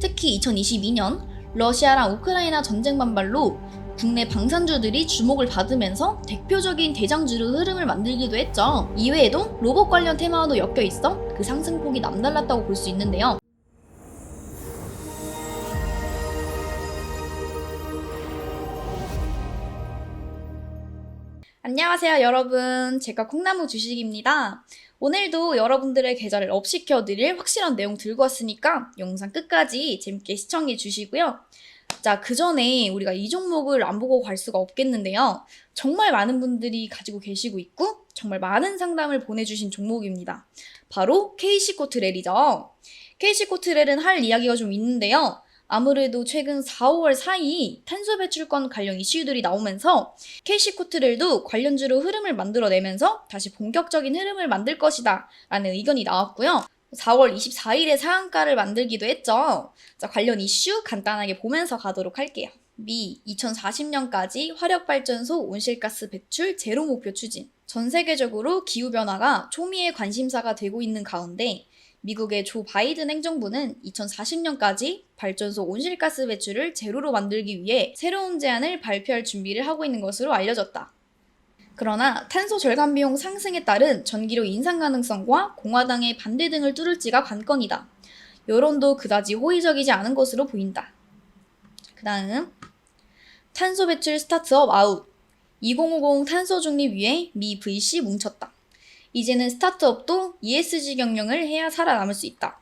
특히 2022년 러시아랑 우크라이나 전쟁 반발로 국내 방산주들이 주목을 받으면서 대표적인 대장주로 흐름을 만들기도 했죠. 이외에도 로봇 관련 테마와도 엮여 있어 그 상승폭이 남달랐다고 볼 수 있는데요. 안녕하세요, 여러분. 제가 콩나무 주식입니다. 오늘도 여러분들의 계좌를 업시켜드릴 확실한 내용 들고 왔으니까 영상 끝까지 재밌게 시청해 주시고요. 자, 그 전에 우리가 이 종목을 안 보고 갈 수가 없겠는데요. 정말 많은 분들이 가지고 계시고 있고, 정말 많은 상담을 보내주신 종목입니다. 바로 KC코트렐이죠. KC코트렐은 할 이야기가 좀 있는데요. 아무래도 최근 4, 5월 사이 탄소 배출권 관련 이슈들이 나오면서 KC코트렐도 관련주로 흐름을 만들어내면서 다시 본격적인 흐름을 만들 것이다 라는 의견이 나왔고요. 4월 24일에 상한가를 만들기도 했죠. 자, 관련 이슈 간단하게 보면서 가도록 할게요. 미 2040년까지 화력발전소 온실가스 배출 제로 목표 추진. 전 세계적으로 기후변화가 초미의 관심사가 되고 있는 가운데 미국의 조 바이든 행정부는 2040년까지 발전소 온실가스 배출을 제로로 만들기 위해 새로운 제안을 발표할 준비를 하고 있는 것으로 알려졌다. 그러나 탄소 절감 비용 상승에 따른 전기료 인상 가능성과 공화당의 반대 등을 뚫을지가 관건이다. 여론도 그다지 호의적이지 않은 것으로 보인다. 그 다음 탄소 배출 스타트업 아웃 2050 탄소 중립 위해 미 VC 뭉쳤다. 이제는 스타트업도 ESG 경영을 해야 살아남을 수 있다.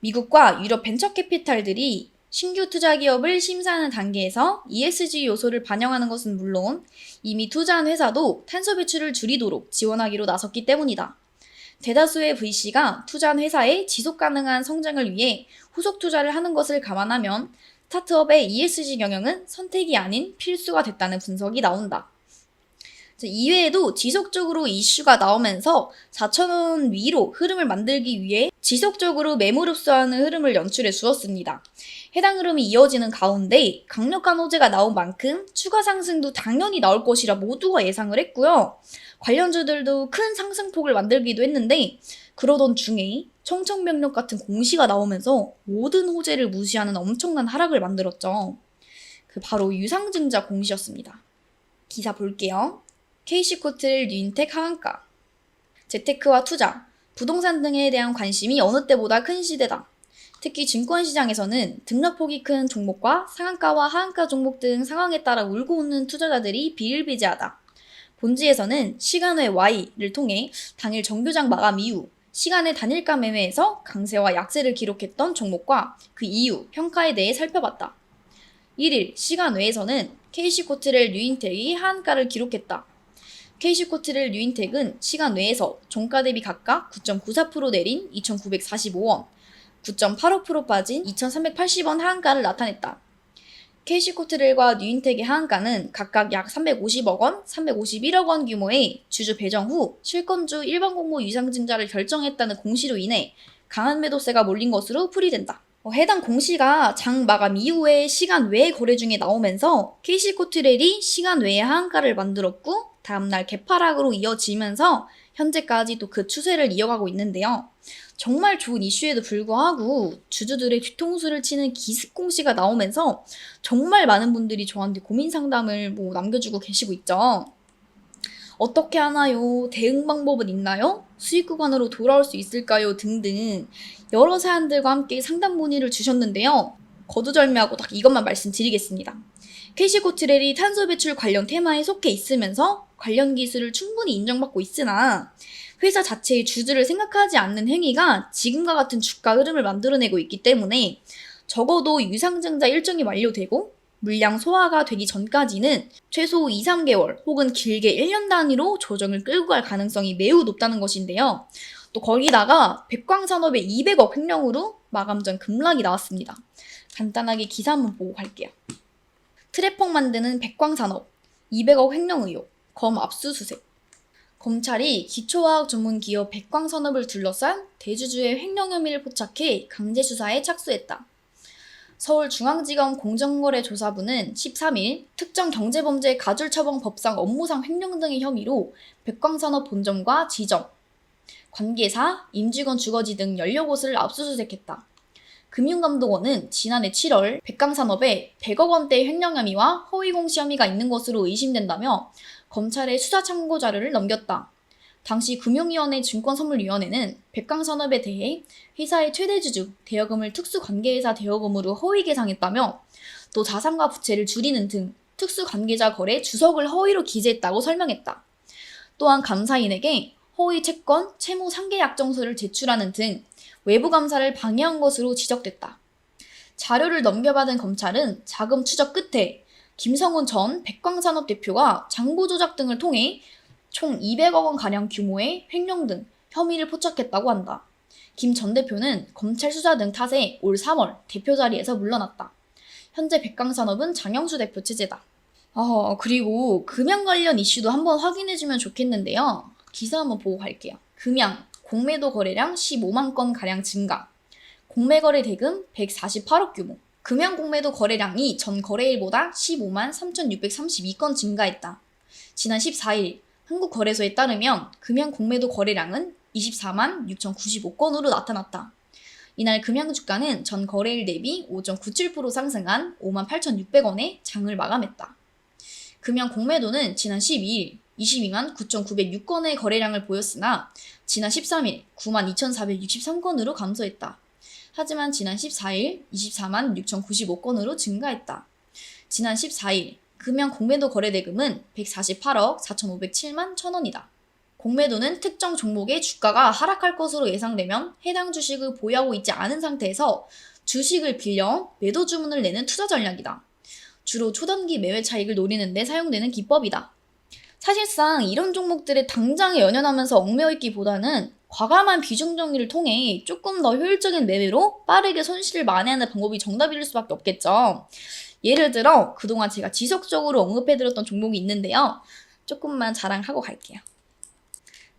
미국과 유럽 벤처 캐피탈들이 신규 투자 기업을 심사하는 단계에서 ESG 요소를 반영하는 것은 물론 이미 투자한 회사도 탄소 배출을 줄이도록 지원하기로 나섰기 때문이다. 대다수의 VC가 투자한 회사의 지속 가능한 성장을 위해 후속 투자를 하는 것을 감안하면 스타트업의 ESG 경영은 선택이 아닌 필수가 됐다는 분석이 나온다. 이외에도 지속적으로 이슈가 나오면서 4천원 위로 흐름을 만들기 위해 지속적으로 매물 흡수하는 흐름을 연출해 주었습니다. 해당 흐름이 이어지는 가운데 강력한 호재가 나온 만큼 추가 상승도 당연히 나올 것이라 모두가 예상을 했고요. 관련주들도 큰 상승폭을 만들기도 했는데 그러던 중에 청천벽력 같은 공시가 나오면서 모든 호재를 무시하는 엄청난 하락을 만들었죠. 그 바로 유상증자 공시였습니다. 기사 볼게요. KC코트를 뉴인텍 하한가. 재테크와 투자, 부동산 등에 대한 관심이 어느 때보다 큰 시대다. 특히 증권시장에서는 등락폭이 큰 종목과 상한가와 하한가 종목 등 상황에 따라 울고 웃는 투자자들이 비일비재하다. 본지에서는 시간외 Y를 통해 당일 정교장 마감 이후 시간의 단일가 매매에서 강세와 약세를 기록했던 종목과 그 이후 평가에 대해 살펴봤다. 1일 시간 외에서는 KC코트렐 뉴인텍이 하한가를 기록했다. KC코트렐 뉴인텍은 시간 외에서 종가 대비 각각 9.94% 내린 2,945원, 9.85% 빠진 2,380원 하한가를 나타냈다. KC코트렐과 뉴인텍의 하한가는 각각 약 350억 원, 351억 원 규모의 주주 배정 후 실권주 일반 공모 유상증자를 결정했다는 공시로 인해 강한 매도세가 몰린 것으로 풀이된다. 어, 해당 공시가 장 마감 이후에 시간 외 거래 중에 나오면서 KC코트렐이 시간 외에 하한가를 만들었고 다음날 개파락으로 이어지면서 현재까지도 그 추세를 이어가고 있는데요. 정말 좋은 이슈에도 불구하고 주주들의 뒤통수를 치는 기습 공시가 나오면서 정말 많은 분들이 저한테 고민 상담을 뭐 남겨주고 계시고 있죠. 어떻게 하나요? 대응 방법은 있나요? 수익 구간으로 돌아올 수 있을까요? 등등 여러 사안들과 함께 상담 문의를 주셨는데요. 거두절미하고 딱 이것만 말씀드리겠습니다. 캐시코트렐이 탄소 배출 관련 테마에 속해 있으면서 관련 기술을 충분히 인정받고 있으나 회사 자체의 주주를 생각하지 않는 행위가 지금과 같은 주가 흐름을 만들어내고 있기 때문에 적어도 유상증자 일정이 완료되고 물량 소화가 되기 전까지는 최소 2, 3개월 혹은 길게 1년 단위로 조정을 끌고 갈 가능성이 매우 높다는 것인데요. 또 거기다가 백광산업의 200억 횡령으로 마감 전 급락이 나왔습니다. 간단하게 기사 한번 보고 갈게요. 트래펑 만드는 백광산업 200억 횡령 의혹 검 압수수색 검찰이 기초화학 전문 기업 백광산업을 둘러싼 대주주의 횡령 혐의를 포착해 강제 수사에 착수했다. 서울중앙지검 공정거래조사부는 13일 특정 경제범죄 가중처벌법상 업무상 횡령 등의 혐의로 백광산업 본점과 지점, 관계사, 임직원 주거지 등 16곳을 압수수색했다. 금융감독원은 지난해 7월 백강산업에 100억 원대 횡령 혐의와 허위 공시 혐의가 있는 것으로 의심된다며 검찰에 수사 참고 자료를 넘겼다. 당시 금융위원회 증권선물위원회는 백강산업에 대해 회사의 최대 주주 대여금을 특수관계회사 대여금으로 허위 계상했다며 또 자산과 부채를 줄이는 등 특수관계자 거래 주석을 허위로 기재했다고 설명했다. 또한 감사인에게 허위 채권, 채무 상계 약정서를 제출하는 등 외부 감사를 방해한 것으로 지적됐다. 자료를 넘겨받은 검찰은 자금 추적 끝에 김성훈 전 백광산업 대표가 장부 조작 등을 통해 총 200억 원 가량 규모의 횡령 등 혐의를 포착했다고 한다. 김 전 대표는 검찰 수사 등 탓에 올 3월 대표 자리에서 물러났다. 현재 백광산업은 장영수 대표 체제다. 어, 그리고 금양 관련 이슈도 한번 확인해주면 좋겠는데요. 기사 한번 보고 갈게요. 금양, 공매도 거래량 15만 건 가량 증가. 공매 거래 대금 148억 규모. 금양 공매도 거래량이 전 거래일보다 15만 3,632건 증가했다. 지난 14일 한국거래소에 따르면 금양 공매도 거래량은 24만 6,095건으로 나타났다. 이날 금양 주가는 전 거래일 대비 5.97% 상승한 5만 8,600원에 장을 마감했다. 금양 공매도는 지난 12일 22만 9,906건의 거래량을 보였으나 지난 13일 9만 2,463건으로 감소했다. 하지만 지난 14일 24만 6,095건으로 증가했다. 지난 14일 금양 공매도 거래 대금은 148억 4,507만 1,000원이다. 공매도는 특정 종목의 주가가 하락할 것으로 예상되면 해당 주식을 보유하고 있지 않은 상태에서 주식을 빌려 매도 주문을 내는 투자 전략이다. 주로 초단기 매매 차익을 노리는 데 사용되는 기법이다. 사실상 이런 종목들에 당장에 연연하면서 얽매여 있기보다는 과감한 비중 정리를 통해 조금 더 효율적인 매매로 빠르게 손실을 만회하는 방법이 정답일 수밖에 없겠죠. 예를 들어 그동안 제가 지속적으로 언급해드렸던 종목이 있는데요. 조금만 자랑하고 갈게요.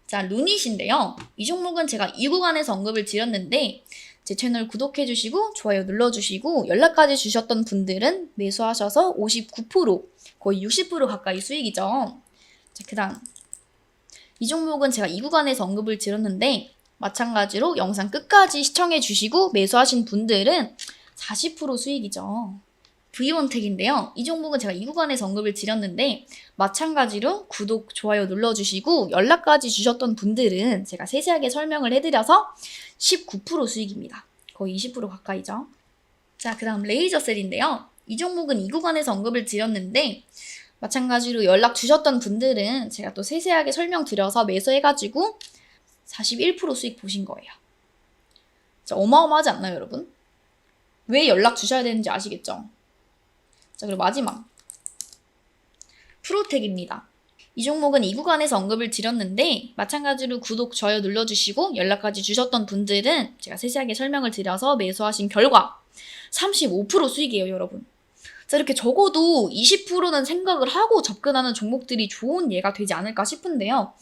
자, 루닛인데요. 이 종목은 제가 이 구간에서 언급을 드렸는데 제 채널 구독해주시고 좋아요 눌러주시고 연락까지 주셨던 분들은 매수하셔서 59% 거의 60% 가까이 수익이죠. 자, 그 다음 이 종목은 제가 이 구간에서 언급을 드렸는데 마찬가지로 영상 끝까지 시청해 주시고 매수하신 분들은 40% 수익이죠. V1텍인데요. 이 종목은 제가 이 구간에서 언급을 드렸는데 마찬가지로 구독, 좋아요 눌러주시고 연락까지 주셨던 분들은 제가 세세하게 설명을 해드려서 19% 수익입니다. 거의 20% 가까이죠. 자, 그 다음 레이저셀인데요. 이 종목은 이 구간에서 언급을 드렸는데 마찬가지로 연락 주셨던 분들은 제가 또 세세하게 설명드려서 매수해가지고 41% 수익 보신 거예요. 자, 어마어마하지 않나요, 여러분? 왜 연락 주셔야 되는지 아시겠죠? 자, 그리고 마지막. 프로텍입니다. 이 종목은 이 구간에서 언급을 드렸는데 마찬가지로 구독, 좋아요 눌러주시고 연락까지 주셨던 분들은 제가 세세하게 설명을 드려서 매수하신 결과 35% 수익이에요, 여러분. 자, 이렇게 적어도 20%는 생각을 하고 접근하는 종목들이 좋은 예가 되지 않을까 싶은데요.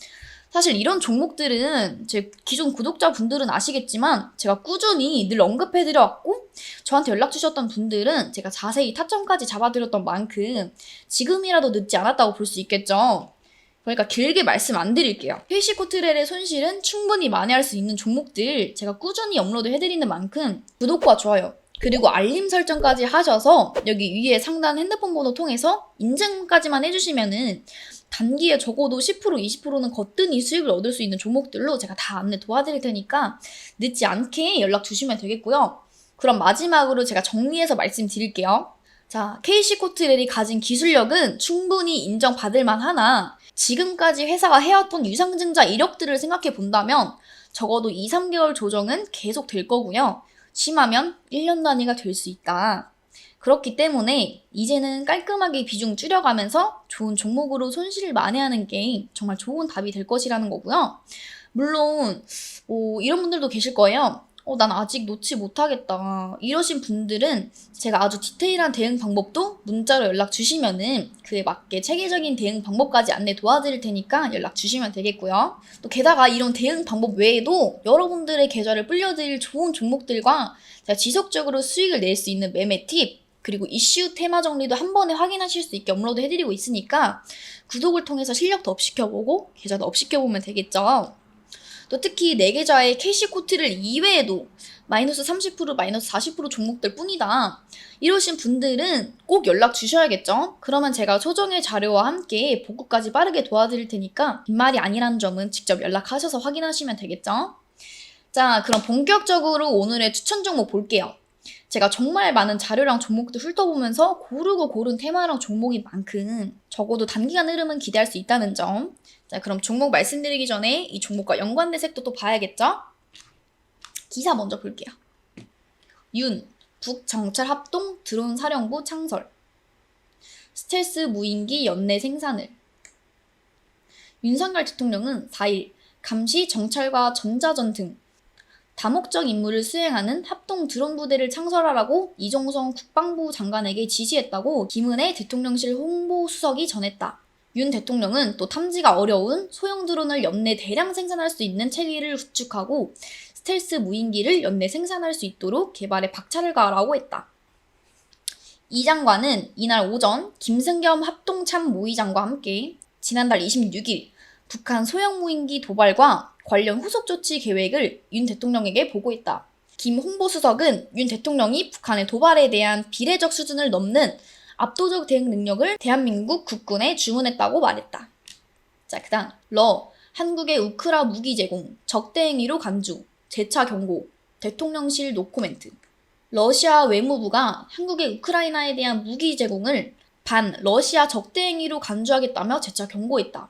사실 이런 종목들은 제 기존 구독자분들은 아시겠지만 제가 꾸준히 늘 언급해드려왔고 저한테 연락 주셨던 분들은 제가 자세히 타점까지 잡아드렸던 만큼 지금이라도 늦지 않았다고 볼 수 있겠죠. 그러니까 길게 말씀 안 드릴게요. 페이시 코트렐의 손실은 충분히 만회할 수 있는 종목들 제가 꾸준히 업로드 해드리는 만큼 구독과 좋아요 그리고 알림 설정까지 하셔서 여기 위에 상단 핸드폰 번호 통해서 인증까지만 해주시면은 단기에 적어도 10% 20%는 거뜬히 수익을 얻을 수 있는 종목들로 제가 다 안내 도와드릴 테니까 늦지 않게 연락 주시면 되겠고요. 그럼 마지막으로 제가 정리해서 말씀드릴게요. 자, KC코트렐이 가진 기술력은 충분히 인정받을 만하나 지금까지 회사가 해왔던 유상증자 이력들을 생각해 본다면 적어도 2, 3개월 조정은 계속 될 거고요. 심하면 1년 단위가 될 수 있다. 그렇기 때문에 이제는 깔끔하게 비중 줄여가면서 좋은 종목으로 손실을 만회하는 게 정말 좋은 답이 될 것이라는 거고요. 물론 어, 이런 분들도 계실 거예요. 어, 난 아직 놓지 못하겠다. 이러신 분들은 제가 아주 디테일한 대응 방법도 문자로 연락 주시면은 그에 맞게 체계적인 대응 방법까지 안내 도와드릴 테니까 연락 주시면 되겠고요. 또 게다가 이런 대응 방법 외에도 여러분들의 계좌를 불려드릴 좋은 종목들과 제가 지속적으로 수익을 낼 수 있는 매매 팁, 그리고 이슈 테마 정리도 한 번에 확인하실 수 있게 업로드 해드리고 있으니까 구독을 통해서 실력도 업시켜보고 계좌도 업시켜보면 되겠죠. 또 특히 4계좌의 캐시 코트를 이외에도 마이너스 30% 마이너스 40% 종목들 뿐이다. 이러신 분들은 꼭 연락 주셔야겠죠? 그러면 제가 소정의 자료와 함께 복구까지 빠르게 도와드릴 테니까 빈말이 아니라는 점은 직접 연락하셔서 확인하시면 되겠죠? 자, 그럼 본격적으로 오늘의 추천 종목 볼게요. 제가 정말 많은 자료랑 종목들 훑어보면서 고르고 고른 테마랑 종목인 만큼 적어도 단기간 흐름은 기대할 수 있다는 점. 자, 그럼 종목 말씀드리기 전에 이 종목과 연관된 색도 봐야겠죠? 기사 먼저 볼게요. 윤, 북정찰 합동 드론 사령부 창설. 스텔스 무인기 연내 생산을. 윤석열 대통령은 4일 감시 정찰과 전자전 등 다목적 임무를 수행하는 합동 드론 부대를 창설하라고 이종성 국방부 장관에게 지시했다고 김은혜 대통령실 홍보수석이 전했다. 윤 대통령은 또 탐지가 어려운 소형 드론을 연내 대량 생산할 수 있는 체계를 구축하고 스텔스 무인기를 연내 생산할 수 있도록 개발에 박차를 가하라고 했다. 이 장관은 이날 오전 김승겸 합동참 모의장과 함께 지난달 26일 북한 소형 무인기 도발과 관련 후속 조치 계획을 윤 대통령에게 보고했다. 김 홍보수석은 윤 대통령이 북한의 도발에 대한 비례적 수준을 넘는 압도적 대응 능력을 대한민국 국군에 주문했다고 말했다. 자, 그 다음, 러. 한국의 우크라 무기 제공, 적대 행위로 간주, 재차 경고, 대통령실 노코멘트. 러시아 외무부가 한국의 우크라이나에 대한 무기 제공을 반 러시아 적대 행위로 간주하겠다며 재차 경고했다.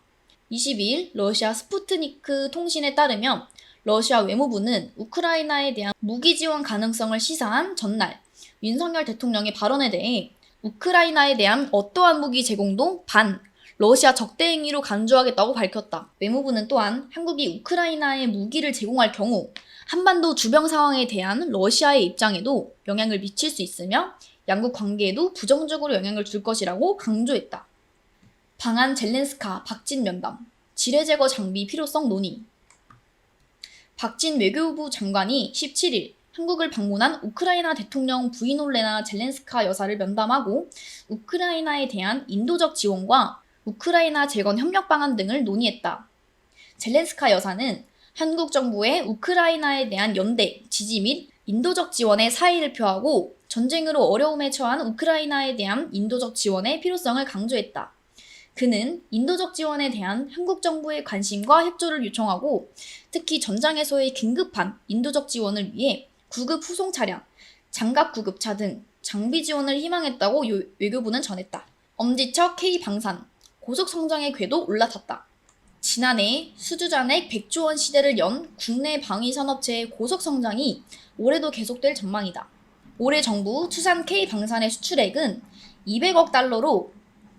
22일 러시아 스푸트니크 통신에 따르면 러시아 외무부는 우크라이나에 대한 무기 지원 가능성을 시사한 전날 윤석열 대통령의 발언에 대해 우크라이나에 대한 어떠한 무기 제공도 반 러시아 적대 행위로 간주하겠다고 밝혔다. 외무부는 또한 한국이 우크라이나에 무기를 제공할 경우 한반도 주변 상황에 대한 러시아의 입장에도 영향을 미칠 수 있으며 양국 관계에도 부정적으로 영향을 줄 것이라고 강조했다. 방한 젤렌스카 박진 면담, 지뢰 제거 장비 필요성 논의. 박진 외교부 장관이 17일 한국을 방문한 우크라이나 대통령 부인 올레나 젤렌스카 여사를 면담하고 우크라이나에 대한 인도적 지원과 우크라이나 재건 협력 방안 등을 논의했다. 젤렌스카 여사는 한국 정부의 우크라이나에 대한 연대, 지지 및 인도적 지원에 사의를 표하고 전쟁으로 어려움에 처한 우크라이나에 대한 인도적 지원의 필요성을 강조했다. 그는 인도적 지원에 대한 한국 정부의 관심과 협조를 요청하고 특히 전장에서의 긴급한 인도적 지원을 위해 구급 후송 차량, 장갑 구급차 등 장비 지원을 희망했다고 요- 외교부는 전했다. 엄지척 K방산, 고속 성장의 궤도 올라탔다. 지난해 수주잔액 100조 원 시대를 연 국내 방위 산업체의 고속 성장이 올해도 계속될 전망이다. 올해 정부 투산 K방산의 수출액은 200억 달러로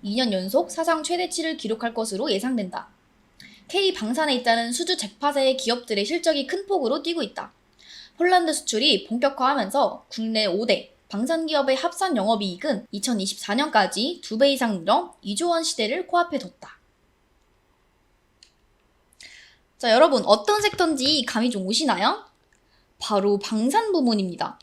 2년 연속 사상 최대치를 기록할 것으로 예상된다. K방산에 있다는 수주 잭팟의 기업들의 실적이 큰 폭으로 뛰고 있다. 폴란드 수출이 본격화하면서 국내 5대 방산 기업의 합산 영업이익은 2024년까지 2배 이상 늘어 2조 원 시대를 코앞에 뒀다. 자, 여러분 어떤 섹터인지 감이 좀 오시나요? 바로 방산 부문입니다.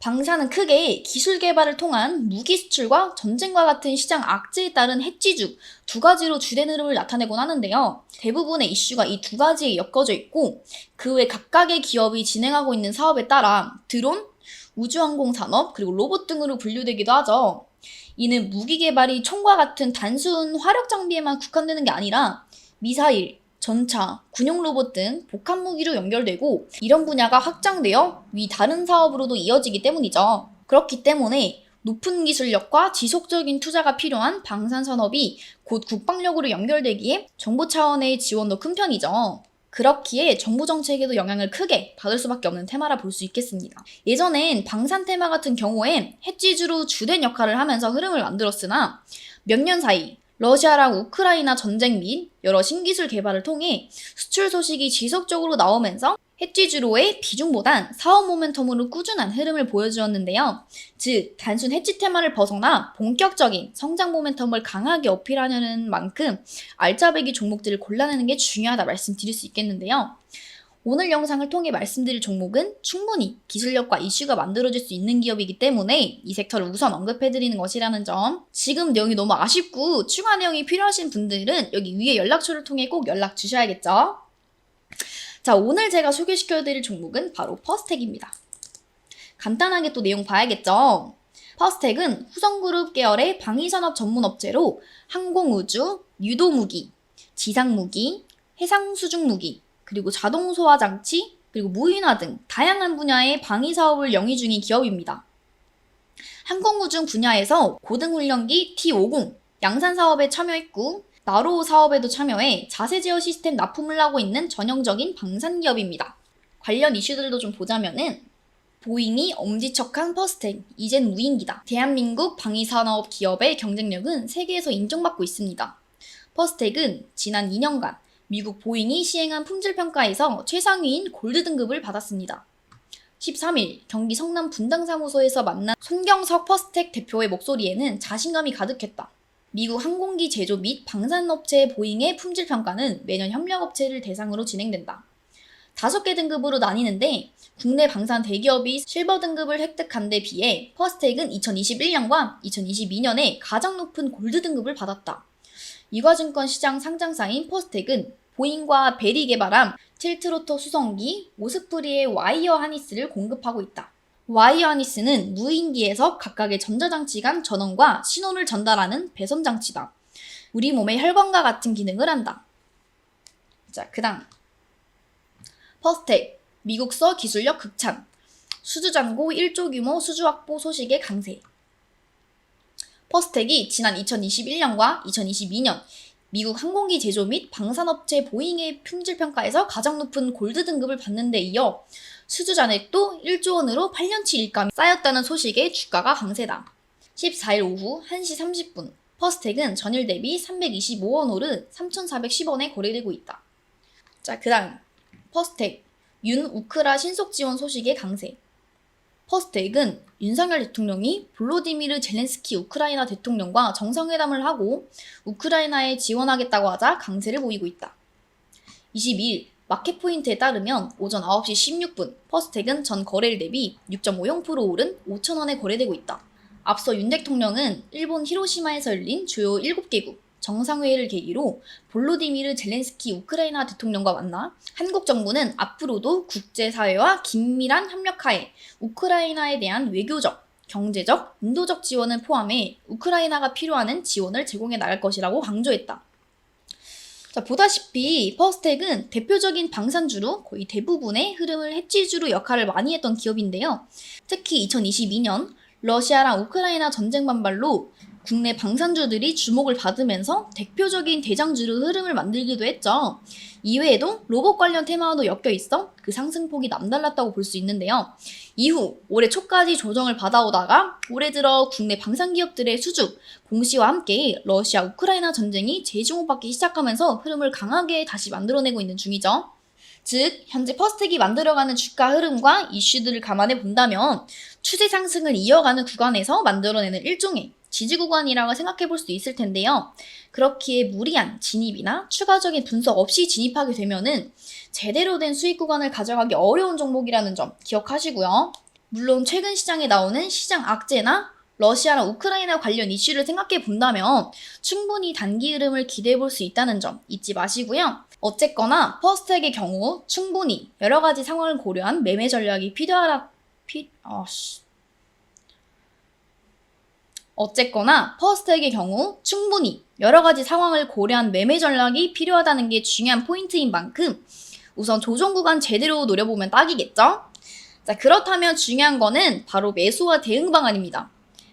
방산은 크게 기술 개발을 통한 무기 수출과 전쟁과 같은 시장 악재에 따른 해지주 두 가지로 주된 흐름을 나타내곤 하는데요. 대부분의 이슈가 이 두 가지에 엮어져 있고 그 외 각각의 기업이 진행하고 있는 사업에 따라 드론, 우주항공 산업, 그리고 로봇 등으로 분류되기도 하죠. 이는 무기 개발이 총과 같은 단순 화력 장비에만 국한되는 게 아니라 미사일, 전차, 군용 로봇 등 복합 무기로 연결되고 이런 분야가 확장되어 위 다른 사업으로도 이어지기 때문이죠. 그렇기 때문에 높은 기술력과 지속적인 투자가 필요한 방산 산업이 곧 국방력으로 연결되기에 정부 차원의 지원도 큰 편이죠. 그렇기에 정부 정책에도 영향을 크게 받을 수밖에 없는 테마라 볼 수 있겠습니다. 예전엔 방산 테마 같은 경우엔 해지주로 주된 역할을 하면서 흐름을 만들었으나 몇 년 사이 러시아랑 우크라이나 전쟁 및 여러 신기술 개발을 통해 수출 소식이 지속적으로 나오면서 해지주로의 비중보단 사업 모멘텀으로 꾸준한 흐름을 보여주었는데요. 즉, 단순 해지 테마를 벗어나 본격적인 성장 모멘텀을 강하게 어필하려는 만큼 알짜배기 종목들을 골라내는 게 중요하다 말씀드릴 수 있겠는데요. 오늘 영상을 통해 말씀드릴 종목은 충분히 기술력과 이슈가 만들어질 수 있는 기업이기 때문에 이 섹터를 우선 언급해드리는 것이라는 점. 지금 내용이 너무 아쉽고 추가 내용이 필요하신 분들은 여기 위에 연락처를 통해 꼭 연락 주셔야겠죠. 자, 오늘 제가 소개시켜드릴 종목은 바로 퍼스텍입니다. 간단하게 또 내용 봐야겠죠? 퍼스텍은 후성그룹 계열의 방위산업 전문 업체로 항공우주, 유도무기, 지상무기, 해상수중무기, 그리고 자동 소화 장치, 그리고 무인화 등 다양한 분야의 방위 사업을 영위 중인 기업입니다. 항공우주 분야에서 고등훈련기 T-50 양산 사업에 참여했고 나로 사업에도 참여해 자세 제어 시스템 납품을 하고 있는 전형적인 방산 기업입니다. 관련 이슈들도 좀 보자면은 보잉이 엄지척한 퍼스텍, 이젠 무인기다. 대한민국 방위산업 기업의 경쟁력은 세계에서 인정받고 있습니다. 퍼스텍은 지난 2년간 미국 보잉이 시행한 품질평가에서 최상위인 골드 등급을 받았습니다. 13일 경기 성남 분당사무소에서 만난 손경석 퍼스텍 대표의 목소리에는 자신감이 가득했다. 미국 항공기 제조 및 방산업체 보잉의 품질평가는 매년 협력업체를 대상으로 진행된다. 다섯 개 등급으로 나뉘는데 국내 방산 대기업이 실버 등급을 획득한 데 비해 퍼스텍은 2021년과 2022년에 가장 높은 골드 등급을 받았다. 이과증권 시장 상장사인 퍼스텍은 보잉과 벨이 개발한 틸트로터 수성기 오스프리의 와이어 하니스를 공급하고 있다. 와이어 하니스는 무인기에서 각각의 전자장치 간 전원과 신호를 전달하는 배선 장치다. 우리 몸의 혈관과 같은 기능을 한다. 자, 그 다음. 퍼스텍, 미국서 기술력 극찬. 수주잔고 1조 규모 수주 확보 소식의 강세. 퍼스텍이 지난 2021년과 2022년 미국 항공기 제조 및 방산업체 보잉의 품질평가에서 가장 높은 골드 등급을 받는 데 이어 수주 잔액도 1조 원으로 8년치 일감이 쌓였다는 소식에 주가가 강세다. 14일 오후 1시 30분 퍼스텍은 전일 대비 325원 오르 3,410원에 거래되고 있다. 자, 그 다음 퍼스텍 윤 우크라 신속 지원 소식의 강세 퍼스텍은 윤석열 대통령이 볼로디미르 젤렌스키 우크라이나 대통령과 정상회담을 하고 우크라이나에 지원하겠다고 하자 강세를 보이고 있다. 22일 마켓포인트에 따르면 오전 9시 16분 퍼스텍은 전 거래일 대비 6.50% 오른 5천원에 거래되고 있다. 앞서 윤 대통령은 일본 히로시마에서 열린 주요 7개국 정상회의를 계기로 볼로디미르 젤렌스키 우크라이나 대통령과 만나 한국 정부는 앞으로도 국제사회와 긴밀한 협력하에 우크라이나에 대한 외교적, 경제적, 인도적 지원을 포함해 우크라이나가 필요하는 지원을 제공해 나갈 것이라고 강조했다. 자, 보다시피 퍼스텍은 대표적인 방산주로 거의 대부분의 흐름을 해치주로 역할을 많이 했던 기업인데요. 특히 2022년 러시아랑 우크라이나 전쟁 반발로 국내 방산주들이 주목을 받으면서 대표적인 대장주로 흐름을 만들기도 했죠. 이외에도 로봇 관련 테마도 엮여 있어 그 상승폭이 남달랐다고 볼 수 있는데요. 이후 올해 초까지 조정을 받아오다가 올해 들어 국내 방산 기업들의 수주, 공시와 함께 러시아 우크라이나 전쟁이 재주목받기 시작하면서 흐름을 강하게 다시 만들어내고 있는 중이죠. 즉, 현재 퍼스텍이 만들어가는 주가 흐름과 이슈들을 감안해 본다면 추세 상승을 이어가는 구간에서 만들어내는 일종의 지지 구간이라고 생각해 볼 수 있을 텐데요. 그렇기에 무리한 진입이나 추가적인 분석 없이 진입하게 되면은 제대로 된 수익 구간을 가져가기 어려운 종목이라는 점 기억하시고요. 물론 최근 시장에 나오는 시장 악재나 러시아나 우크라이나 관련 이슈를 생각해 본다면 충분히 단기 흐름을 기대해 볼 수 있다는 점 잊지 마시고요. 어쨌거나 퍼스텍의 경우 충분히 여러 가지 상황을 고려한 매매 전략이 필요하다. 피, 아 씨. 어쨌거나 퍼스텍의 경우 충분히 여러 가지 상황을 고려한 매매 전략이 필요하다는 게 중요한 포인트인 만큼 우선 조정 구간 제대로 노려보면 딱이겠죠? 자, 그렇다면 중요한 거는 바로 매수와 대응 방안입니다.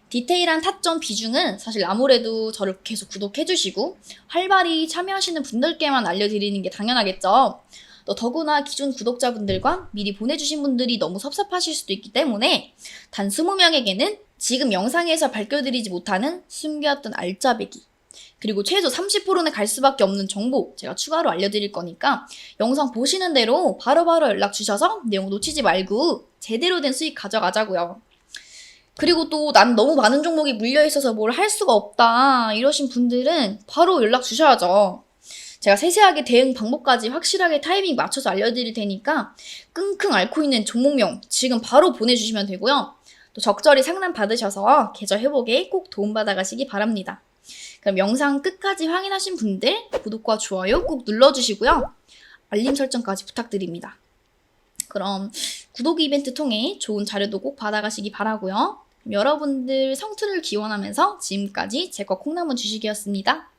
디테일한 타점 비중은 사실 아무래도 저를 계속 구독해주시고 활발히 참여하시는 분들께만 알려드리는 게 당연하겠죠. 또 더구나 기존 구독자분들과 미리 보내주신 분들이 너무 섭섭하실 수도 있기 때문에 단 20명에게는 지금 영상에서 밝혀드리지 못하는 숨겨왔던 알짜배기 그리고 최소 30%는 갈 수밖에 없는 정보 제가 추가로 알려드릴 거니까 영상 보시는 대로 바로 바로 연락 주셔서 내용 놓치지 말고 제대로 된 수익 가져가자고요. 그리고 또 난 너무 많은 종목이 물려 있어서 뭘 할 수가 없다 이러신 분들은 바로 연락 주셔야죠. 제가 세세하게 대응 방법까지 확실하게 타이밍 맞춰서 알려드릴 테니까 끙끙 앓고 있는 종목명 지금 바로 보내주시면 되고요. 또 적절히 상담 받으셔서 계좌 회복에 꼭 도움받아 가시기 바랍니다. 그럼 영상 끝까지 확인하신 분들 구독과 좋아요 꼭 눌러주시고요. 알림 설정까지 부탁드립니다. 그럼 구독 이벤트 통해 좋은 자료도 꼭 받아가시기 바라고요. 여러분들 성투를 기원하면서 지금까지 제거 콩나물 주식이었습니다.